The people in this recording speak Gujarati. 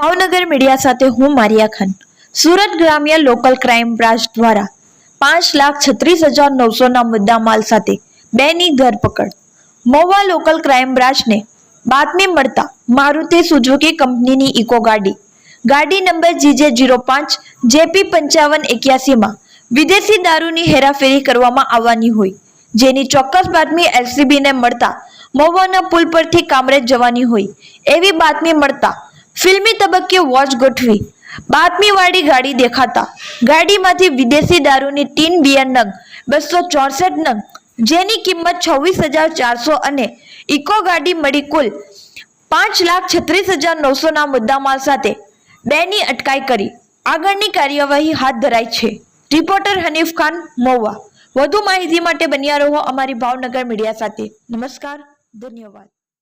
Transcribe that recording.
ભાવનગર મીડિયા સાથે હું મારિયા ખાન સુરત ગ્રામ્ય લોકલ ક્રાઇમ બ્રાન્ચ દ્વારા પાંચ લાખ છત્રીસ હજાર નવસોના મુદ્દામાલ સાથે બેની ધરપકડ. મહુવા લોકલ ક્રાઇમ બ્રાન્ચને બાતમી મળતા મારુતિ સુઝુકી કંપનીની ઇકો ગાડી. ગાડી નંબર જીજે જીરો પાંચ, જેપી પંચાવન એક્યાસીમાં વિદેશી દારૂની હેરાફેરી કરવામાં આવવાની હોય, જેની ચોક્કસ બાતમી એલસીબીને મળતા મહુવાના પુલ પરથી કામરેજ જવાની હોય, એવી બાતમી મળતા ફિલ્મી તબક્કે વોચ ગોઠવી. બાતમીવાળી ગાડી દેખાતા. ગાડીમાંથી વિદેશી દારૂની ટીન બિયર નંગ, બસો ચોસઠ નંગ, જેની કિંમત છવ્વીસ હજાર ચારસો અને ઇકો ગાડી મળી કુલ પાંચ લાખ છત્રીસ હજાર નવસોના મુદ્દામાલ સાથે બેની અટકાઈ કરી. આગળની કાર્યવાહી હાથ ધરાઈ છે. રિપોર્ટર હનીફ ખાન, મોવા. વધુ માહિતી માટે બન્યા રહો અમારી ભાવનગર મીડિયા સાથે. નમસ્કાર, ધન્યવાદ.